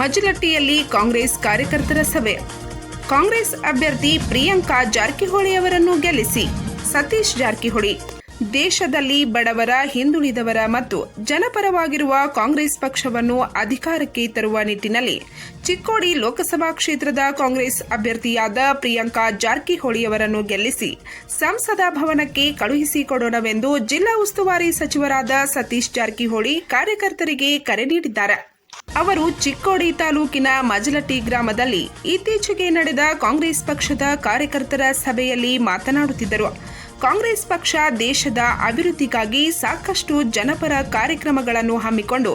ಮಜಲಟ್ಟಿಯಲ್ಲಿ ಕಾಂಗ್ರೆಸ್ ಕಾರ್ಯಕರ್ತರ ಸಭೆ. ಕಾಂಗ್ರೆಸ್ ಅಭ್ಯರ್ಥಿ ಪ್ರಿಯಾಂಕಾ ಜಾರಕಿಹೊಳಿ ಅವರನ್ನು ಗೆಲ್ಲಿಸಿ ಸತೀಶ್ ಜಾರಕಿಹೊಳಿ. ದೇಶದಲ್ಲಿ ಬಡವರ ಹಿಂದುಳಿದವರ ಮತ್ತು ಜನಪರವಾಗಿರುವ ಕಾಂಗ್ರೆಸ್ ಪಕ್ಷವನ್ನು ಅಧಿಕಾರಕ್ಕೆ ತರುವ ನಿಟ್ಟಿನಲ್ಲಿ ಚಿಕ್ಕೋಡಿ ಲೋಕಸಭಾ ಕ್ಷೇತ್ರದ ಕಾಂಗ್ರೆಸ್ ಅಭ್ಯರ್ಥಿಯಾದ ಪ್ರಿಯಾಂಕಾ ಜಾರಕಿಹೊಳಿ ಅವರನ್ನು ಗೆಲ್ಲಿಸಿ ಸಂಸದ ಭವನಕ್ಕೆ ಕಳುಹಿಸಿಕೊಡೋಣವೆಂದು ಜಿಲ್ಲಾ ಉಸ್ತುವಾರಿ ಸಚಿವರಾದ ಸತೀಶ್ ಜಾರಕಿಹೊಳಿ ಕಾರ್ಯಕರ್ತರಿಗೆ ಕರೆ ನೀಡಿದ್ದಾರೆ. ಅವರು ಚಿಕ್ಕೋಡಿ ತಾಲೂಕಿನ ಮಜಲಟಿ ಗ್ರಾಮದಲ್ಲಿ ಇತ್ತೀಚೆಗೆ ನಡೆದ ಕಾಂಗ್ರೆಸ್ ಪಕ್ಷದ ಕಾರ್ಯಕರ್ತರ ಸಭೆಯಲ್ಲಿ ಮಾತನಾಡುತ್ತಿದ್ದರು. ಕಾಂಗ್ರೆಸ್ ಪಕ್ಷ ದೇಶದ ಅಭಿವೃದ್ಧಿಗಾಗಿ ಸಾಕಷ್ಟು ಜನಪರ ಕಾರ್ಯಕ್ರಮಗಳನ್ನು ಹಮ್ಮಿಕೊಂಡು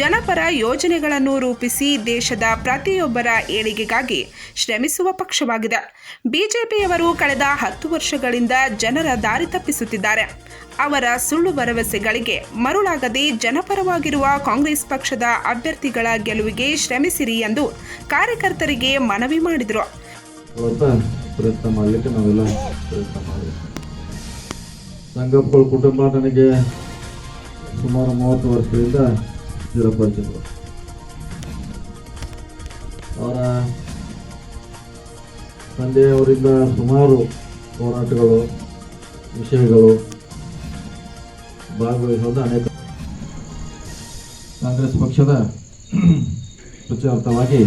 ಜನಪರ ಯೋಜನೆಗಳನ್ನು ರೂಪಿಸಿ ದೇಶದ ಪ್ರತಿಯೊಬ್ಬರ ಏಳಿಗೆಗಾಗಿ ಶ್ರಮಿಸುವ ಪಕ್ಷವಾಗಿದೆ. ಬಿಜೆಪಿಯವರು ಕಳೆದ ಹತ್ತು ವರ್ಷಗಳಿಂದ ಜನರ ದಾರಿ ತಪ್ಪಿಸುತ್ತಿದ್ದಾರೆ. ಅವರ ಸುಳ್ಳು ಭರವಸೆಗಳಿಗೆ ಮರುಳಾಗದೆ ಜನಪರವಾಗಿರುವ ಕಾಂಗ್ರೆಸ್ ಪಕ್ಷದ ಅಭ್ಯರ್ಥಿಗಳ ಗೆಲುವಿಗೆ ಶ್ರಮಿಸಿರಿ ಎಂದು ಕಾರ್ಯಕರ್ತರಿಗೆ ಮನವಿ ಮಾಡಿದರು. ಪ್ರಯತ್ನ ಸಂಗಪ್ಪಗಳ ಕುಟುಂಬ ನನಗೆ ಸುಮಾರು ಮೂವತ್ತು ವರ್ಷದಿಂದ ಚಿರಪರಿಚಿತರು ಅವರ ತಂದೆಯವರಿಂದ ಸುಮಾರು ಹೋರಾಟಗಳು, ವಿಷಯಗಳು ಭಾಗವಹಿಸೋದು ಅನೇಕ ಕಾಂಗ್ರೆಸ್ ಪಕ್ಷದ ಪ್ರಚಾರ್ಥವಾಗಿ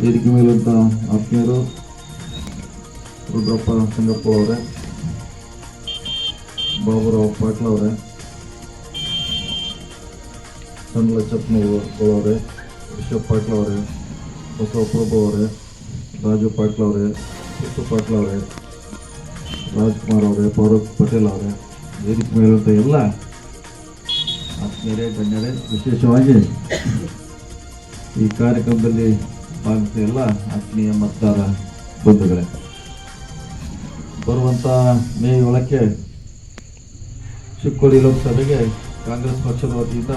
ವೇದಿಕೆ ಮೇಲಂತ ಆತ್ಮೀಯರು ರುದ್ರಪ್ಪ ಸಂಗಪ್ಪ ಅವರೇ ಬಾಬುರಾವ್ ಪಾಟ್ಲ ಅವರೇ ಚಂದ್ರ ಚಪ್ನವರೇ ರಿಷಬ್ ಪಾಟ್ಲ ಅವರೇ ಬಸವಪ್ರಭು ಅವರೇ ರಾಜು ಪಾಟ್ಲ ಅವರೇ ಶಿಶು ಪಾಟ್ಲ ಅವರೇ ರಾಜ್ಕುಮಾರ್ ಅವರೇ, ಫಾರೂಕ್ ಪಟೇಲ್ ಅವರೇ, ವೇದಿಕೆ ಮೇಲಿರುವಂಥ ಎಲ್ಲ ಆತ್ಮೀಯರೇ, ಗಣ್ಯರೇ, ವಿಶೇಷವಾಗಿ ಈ ಕಾರ್ಯಕ್ರಮದಲ್ಲಿ ಭಾಗಿಸಿದ ಎಲ್ಲ ಆತ್ಮೀಯ ಮತದಾರ ಬಂಧುಗಳೇ. ಬರುವಂಥ ಮೇ ಏಳಕ್ಕೆ ಚಿಕ್ಕೋಡಿ ಲೋಕಸಭೆಗೆ ಕಾಂಗ್ರೆಸ್ ಪಕ್ಷದ ವತಿಯಿಂದ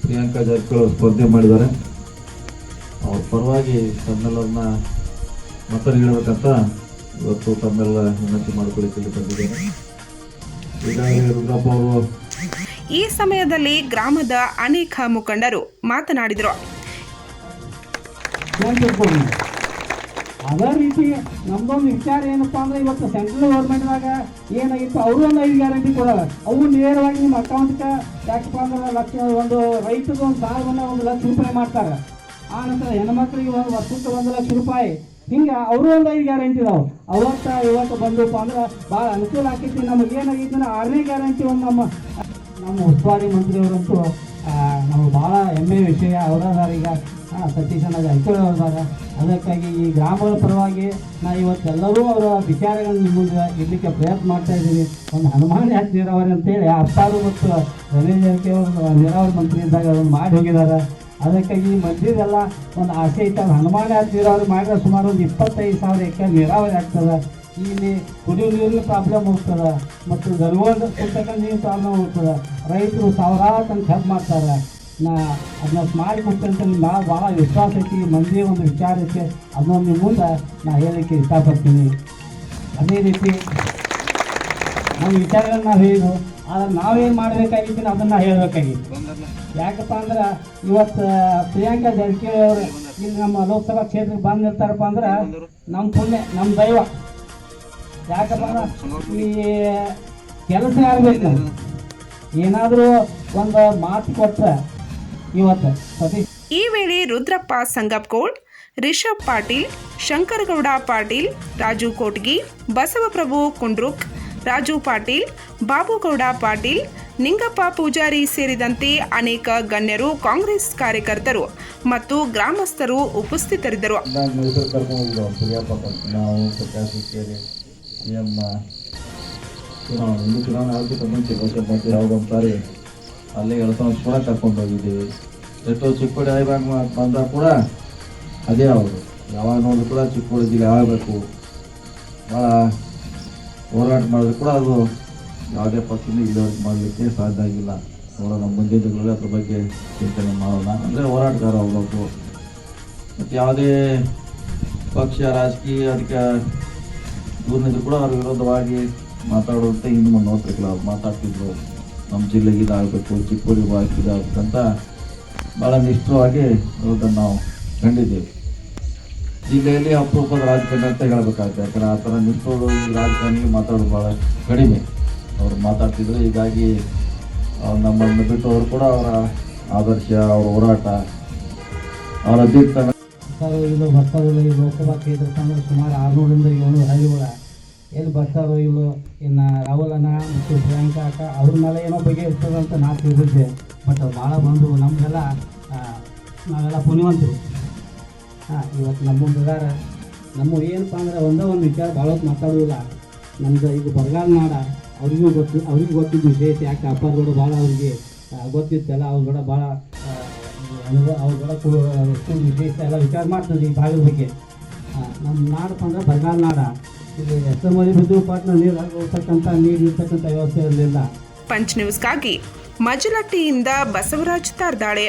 ಪ್ರಿಯಾಂಕಾ ಜಾರಕಿಹೊಳಿ ಸ್ಪರ್ಧೆ ಮಾಡಿದ್ದಾರೆ. ಅವ್ರ ಪರವಾಗಿ ತಮ್ಮೆಲ್ಲರನ್ನ ಮತ ನೀಡಬೇಕಂತ ಇವತ್ತು ತಮ್ಮೆಲ್ಲ ವಿನಂತಿ ಮಾಡಿಕೊಳ್ಳಿ ಬಂದಿದ್ದಾರೆ ಬಂದಿದ್ದೇನೆ. ಈಗಾಗಲೇ ರುದ್ರಪ್ಪ ಅವರು ಈ ಸಮಯದಲ್ಲಿ ಗ್ರಾಮದ ಅನೇಕ ಮುಖಂಡರು ಮಾತನಾಡಿದರು. ಅದೇ ರೀತಿ ನಮ್ದೊಂದು ವಿಚಾರ ಏನಪ್ಪಾ ಅಂದ್ರೆ ಇವತ್ತು ಸೆಂಟ್ರಲ್ ಗೌರ್ಮೆಂಟ್ದಾಗ ಏನಾಗಿತ್ತು? ಅವರು ಒಂದು ಐದು ಗ್ಯಾರಂಟಿ ಕೊಡಲ್ಲ. ಅವು ನೇರವಾಗಿ ನಿಮ್ಮ ಅಕೌಂಟ್ಗೆ ಯಾಕಪ್ಪ ಅಂದ್ರೆ ಲಕ್ಷ, ಒಂದು ರೈತಗೆ ಒಂದು ಸಾಲವನ್ನು ಒಂದು ಲಕ್ಷ ರೂಪಾಯಿ ಮಾಡ್ತಾರೆ. ಆ ನಂತರ ಹೆಣ್ಮಕ್ಳಿಗೆ ಒಂದು ವರ್ಷಕ್ಕೆ ಒಂದು ಲಕ್ಷ ರೂಪಾಯಿ. ಹಿಂಗೆ ಅವರು ಒಂದು ಐದು ಗ್ಯಾರಂಟಿ ಇದಾವೆ. ಅವತ್ತ, ಇವತ್ತು ಬಂದಪ್ಪ ಅಂದ್ರೆ ಭಾಳ ಅನುಕೂಲ ಆಕೈತಿ. ನಮಗೆ ಏನಾಗೈತಿ ಅಂದ್ರೆ ಆರನೇ ಗ್ಯಾರಂಟಿ ಒಂದು ನಮ್ಮ ನಮ್ಮ ಉಸ್ತುವಾರಿ ಮಂತ್ರಿಯವರಂತೂ ನಾವು ನಮಗೆ ಭಾಳ ಹೆಮ್ಮೆ ವಿಷಯ. ಅವರ ಈಗ ಆ, ಅನ್ನೋದು ಅದಕ್ಕಾಗಿ ಈ ಗ್ರಾಮದ ಪರವಾಗಿ ನಾ ಇವತ್ತೆಲ್ಲರೂ ಅವರ ವಿಚಾರಗಳನ್ನು ನಿಮ್ಮ ಮುಂದೆ ಇರಲಿಕ್ಕೆ ಪ್ರಯತ್ನ ಮಾಡ್ತಾ ಇದ್ದೀವಿ ಒಂದು ಹನುಮಾನ್ ಯಾಕೆ ನೀರಾವರಿ ಅಂತೇಳಿ ಅಪ್ಪಾರು ಮತ್ತು ರಮೇಶ್ ಜಾರಕಿಹೊಳಿ ನೀರಾವರಿ ಮಂತ್ರಿ ಇದ್ದಾಗ ಅದನ್ನು ಮಾಡಿ ಹೋಗಿದ್ದಾರೆ. ಅದಕ್ಕಾಗಿ ಈ ಮಂದಿದೆಲ್ಲ ಒಂದು ಆಸೆ ಇತ್ತು ಹನುಮಾನ್ ಯಾಕೆ ನೀರಾವರಿ ಮಾಡಿದ್ರೆ ಸುಮಾರು ಒಂದು ಇಪ್ಪತ್ತೈದು ಸಾವಿರ ಎಕರೆ ನೀರಾವರಿ ಆಗ್ತದೆ. ಇಲ್ಲಿ ಕುಡಿಯುವ ನೀರಿನ ಪ್ರಾಬ್ಲಮ್ ಹೋಗ್ತದೆ. ಮತ್ತು ಗರ್ವದ ಕೊಡ್ತಕ್ಕಂಥ ನೀರಿನ ಪ್ರಾಬ್ಲಮ್ ಹೋಗ್ತದೆ. ರೈತರು ಸಾವಿರಾರು ತನಕ ಹೆಲ್ಪ್ ಮಾಡ್ತಾರೆ. ನಾ ಅದನ್ನ ಮಾಡಿ ಕೊಡ್ತಂತ ನಾ ಭಾಳ ವಿಶ್ವಾಸ ಐತಿ ಮಂದಿ ಒಂದು ವಿಚಾರ ಐತಿ ಅದನ್ನೊಂದು ನಿಮ್ಮ ಮುಂದೆ ನಾ ಹೇಳಲಿಕ್ಕೆ ಇಷ್ಟಪಡ್ತೀನಿ. ಅದೇ ರೀತಿ ನಮ್ಮ ವಿಚಾರಗಳನ್ನ ನಾವು ಹೇಳಿದ್ರು, ಆದ್ರೆ ನಾವೇನು ಮಾಡಬೇಕಾಗಿತ್ತು ಅದನ್ನು ಹೇಳಬೇಕಾಗಿತ್ತು. ಯಾಕಪ್ಪ ಅಂದ್ರೆ ಇವತ್ತು ಪ್ರಿಯಾಂಕಾ ಜಾರಕಿಹೊಳಿ ಅವರು ಇಲ್ಲಿ ನಮ್ಮ ಲೋಕಸಭಾ ಕ್ಷೇತ್ರಕ್ಕೆ ಬಂದಿರ್ತಾರಪ್ಪ ಅಂದ್ರೆ ನಮ್ಮ ಪುಣ್ಯ ನಮ್ಮ ದೈವ. ಯಾಕಪ್ಪ ಅಂದ್ರೆ ಈ ಕೆಲಸ ಆಗ್ಬೇಕು. ಏನಾದರೂ ಒಂದು ಮಾತು ಕೊಟ್ರೆ ಇವತ್ತು ಸತೀಶ್ ಈ ವೇಳೆ ರುದ್ರಪ್ಪ ಸಂಗಪ್ಕೋಳ್ ರಿಷಬ್ ಪಾಟೀಲ್ ಶಂಕರಗೌಡ ಪಾಟೀಲ್ ರಾಜು ಕೋಟ್ಗಿ ಬಸವಪ್ರಭು ಕುಂಡ್ರುಕ್ ರಾಜು ಪಾಟೀಲ್ ಬಾಬುಗೌಡ ಪಾಟೀಲ್ ನಿಂಗಪ್ಪ ಪೂಜಾರಿ ಸೇರಿದಂತೆ ಅನೇಕ ಗಣ್ಯರು ಕಾಂಗ್ರೆಸ್ ಕಾರ್ಯಕರ್ತರು ಮತ್ತು ಗ್ರಾಮಸ್ಥರು ಉಪಸ್ಥಿತರಿದ್ದರು. ಚುನಾವಣೆ ಚುನಾವಣೆ ಮುಂಚೆ ಅಲ್ಲೇ ಎಳ್ಸೋ ಕೂಡ ಕರ್ಕೊಂಡು ಹೋಗಿದ್ದೀವಿ ಎಷ್ಟೋ ಚಿಕ್ಕೋಡಿ ಆಯ್ಬಾಗ ಬಂದಾಗ ಕೂಡ ಅದೇ ಅವರು ಯಾವಾಗ ನೋಡಿದ್ರು ಕೂಡ ಚಿಕ್ಕೋಡಿ ಜಿಲ್ಲೆ ಆಗಬೇಕು. ಭಾಳ ಹೋರಾಟ ಮಾಡಿದ್ರು ಕೂಡ ಅದು ಯಾವುದೇ ಪಕ್ಷದಿಂದ ಇಲ್ಲಿವರೆಗೆ ಮಾಡಲಿಕ್ಕೆ ಸಾಧ್ಯ ಆಗಿಲ್ಲ. ನೋಡೋಣ, ಮುಂದಿನ ದಿನಗಳಲ್ಲಿ ಅದ್ರ ಬಗ್ಗೆ ಚಿಂತನೆ ಮಾಡೋಣ. ಅಂದರೆ ಹೋರಾಟಗಾರ ಅವರೊಬ್ಬರು ಮತ್ತು ಯಾವುದೇ ಪಕ್ಷ, ರಾಜಕೀಯ ಅದಕ್ಕೆ ದೂರನಿದ್ರು ಕೂಡ ಅವ್ರ ವಿರೋಧವಾಗಿ ಮಾತಾಡುವಂತೆ ಹಿಂದೆ ಮುಂದೆ ನೋಡ್ತಿರ್ಲಿಲ್ಲ ಅವ್ರು ಮಾತಾಡ್ತಿದ್ರು. ನಮ್ಮ ಜಿಲ್ಲೆಗೆ ಇದಾಗಬೇಕು, ಚಿಕ್ಕೋಡಿ ಭಾಗಕ್ಕೆ ಇದಾಗಬೇಕಂತ ಭಾಳ ನಿಷ್ಠವಾಗಿ ಅದನ್ನು ನಾವು ಕಂಡಿದ್ದೇವೆ. ಜಿಲ್ಲೆಯಲ್ಲಿ ಅಪರೂಪದ ರಾಜಕಾರಣಿ ಅಂತ ಹೇಳಬೇಕಾಗುತ್ತೆ. ಯಾಕಂದರೆ ಆ ಥರ ನಿಷ್ಠರು ಈ ರಾಜಕಾರಣಿ ಮಾತಾಡೋದು ಭಾಳ ಕಡಿಮೆ. ಅವ್ರು ಮಾತಾಡ್ತಿದ್ರು ಹೀಗಾಗಿ ನಮ್ಮನ್ನು ಬಿಟ್ಟು ಅವರು ಕೂಡ ಅವರ ಆದರ್ಶ, ಅವರ ಹೋರಾಟ, ಅವರ ಅಧ್ಯಕ್ಷ ಈ ಲೋಕಸಭಾ ಕೇಂದ್ರ ಸುಮಾರು ಆರುನೂರಿಂದ ಏಳ್ನೂರು ಹಳ್ಳಿಗಳ ಎಲ್ಲಿ ಬರ್ತಾರೋ ಇಲ್ಲೋ, ಇನ್ನು ರಾಹುಲನ ಮತ್ತು ಪ್ರಿಯಾಂಕಾ ಅಕ್ಕ ಅವ್ರ ಮೇಲೆ ಏನೋ ಬಗ್ಗೆ ಇರ್ತದೆ ಅಂತ ನಾ ತಿಳಿದಿದ್ದೆ. ಬಟ್ ಭಾಳ ಬಂದು ನಮಗೆಲ್ಲ ನಾವೆಲ್ಲ ಪುಣ್ಯವಂತರು. ಹಾಂ, ಇವತ್ತು ನಮ್ಮ ಬಗಾರ ನಮ್ಮ ಏನಪ್ಪ ಅಂದ್ರೆ ಒಂದೇ ಒಂದು ವಿಚಾರ ಭಾಳ ಮಾತಾಡೋದಿಲ್ಲ. ನಮ್ದು ಇದು ಬರಗಾಲ ನಾಡ, ಅವ್ರಿಗೂ ಗೊತ್ತು, ಅವ್ರಿಗೂ ಗೊತ್ತಿದ್ದು ವಿಷಯ ಯಾಕೆ ಅಪ್ಪ ಕೂಡ ಭಾಳ ಅವ್ರಿಗೆ ಗೊತ್ತಿತ್ತಲ್ಲ, ಅವ್ರ ಭಾಳ ಅನುಭವ, ಅವ್ರ ಕೂಡ ವಿಶೇಷ ಎಲ್ಲ ವಿಚಾರ ಮಾಡ್ತಾರೆ ಈ ಭಾಗದ ಬಗ್ಗೆ. ನಮ್ಮ ನಾಡಪ್ಪ ಅಂದ್ರೆ ಬರಗಾಲ ನಾಡ. ಇಲ್ಲಿ ನೀರು ಪಂಚ್ ನ್ಯೂಸ್ಗಾಗಿ ಮಜಲಟ್ಟಿಯಿಂದ ಬಸವರಾಜ್ ತಾರ್ದಾಳೆ.